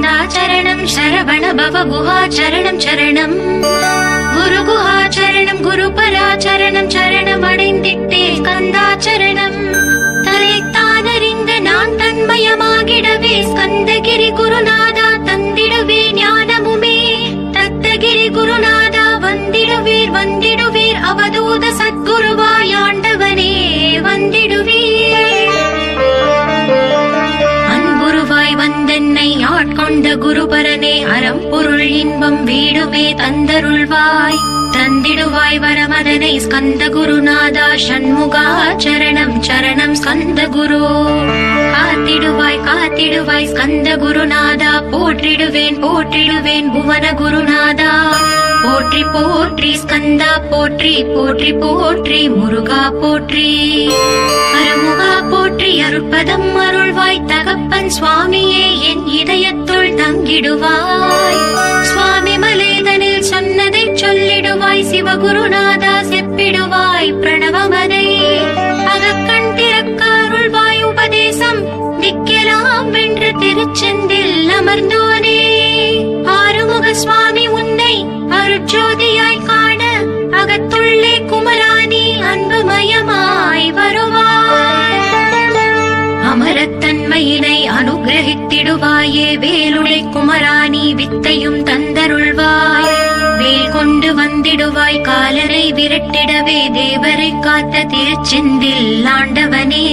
ஸ்கந்தாச்சரணம் சரவண பவ குஹாச்சரணம் சரணம். குரு குஹாச்சரணம் குரு பராச்சரணம் சரணம் அடைந்திட்டே ஸ்கந்தாச்சரணம் தரைத்தானறிந்த நான் தன்மயமாகிடவே ஸ்கந்தகிரி குருநாதா தந்திடுவே ஞானமுமே. தத்தகிரி குருநாதா வந்திடுவீர் வந்திடுவீர் அவதூத சத்குருவாயாண்ட ஆட்கொண்ட குருபரனே அறம் பொருள் இன்பம் வீடுமே தந்தருள்வாய். தந்திடுவாய் வரமதனை ஸ்கந்த குருநாதா சண்முகா சரணம் சரணம் ஸ்கந்த குரு. காத்திடுவாய் காத்திடுவாய். ஸ்கந்த குருநாதா போற்றிடுவேன் போற்றிடுவேன். புவன குருநாதா போற்றி போற்றி. ஸ்கந்தா போற்றி போற்றி போற்றி. முருகா போற்றி. அருமுகா போற்றி. அருட்பதம் அருள்வாய். தகப்பன் சுவாமியே என் இதயத்துள் தங்கிடுவாய். சுவாமி மலேதனில் சொன்னதை சொல்லிடுவாய். சிவகுருநாதா செப்பிடுவாய். திருச்செந்தில் அமர்ந்தோனே. ஆறுமுக சுவாமி உன்னை அருட்சோதியாய் காண அகத்துள்ளே குமராணி அன்புமயமாய் வருவாய். அமரத்தன்மையினை அனுகிரகித்திடுவாயே வேலுடை குமராணி வித்தையும் தந்தருள்வாய். வேல் கொண்டு வந்திடுவாய் காலரை விரட்டிடவே தேவரை காத்த திருச்செந்தில் ஆண்டவனே.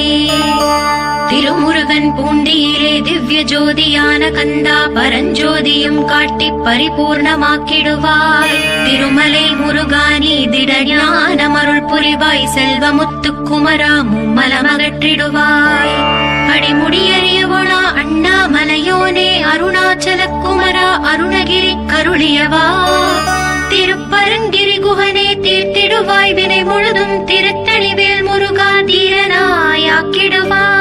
திருமுருகன் பூண்டியிலே திவ்ய ஜோதியான கந்தா பரஞ்சோதியும் காட்டி பரிபூர்ணமாக்கிடுவாய். திருமலை முருகானி திடஞான மருள் புரிவாய் செல்வமுத்து குமரா மும்மலமகற்றிடுவாய். அடிமுடியறியவளா அண்ணாமலையோனே அருணாச்சல குமரா அருணகிரி கருளியவா. திருப்பரங்கிரி குகனே தீர்த்திடுவாய் வினை முழுதும் திருத்தணிவேல் முருகா தீரனாயாக்கிடுவாய்.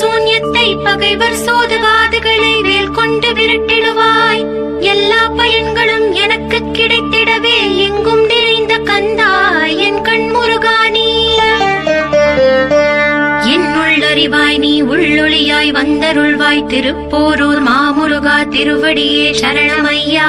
சூன்யத்தை பகைவர் சோதவாதுகளை வேல் கொண்டு விரட்டிடுவாய். எல்லா பயன்களும் எனக்கு கிடைத்திடவே எங்கும் நிறைந்த கந்தா என் கண்முருகா நீ. என் என்னுள்ளறிவாய் நீ உள்ளொளியாய் வந்தருள்வாய். திருப்போரூர் மாமுருகா திருவடியே சரணமையா.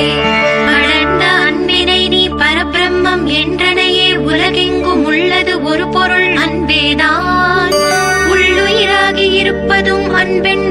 அன்பேதான்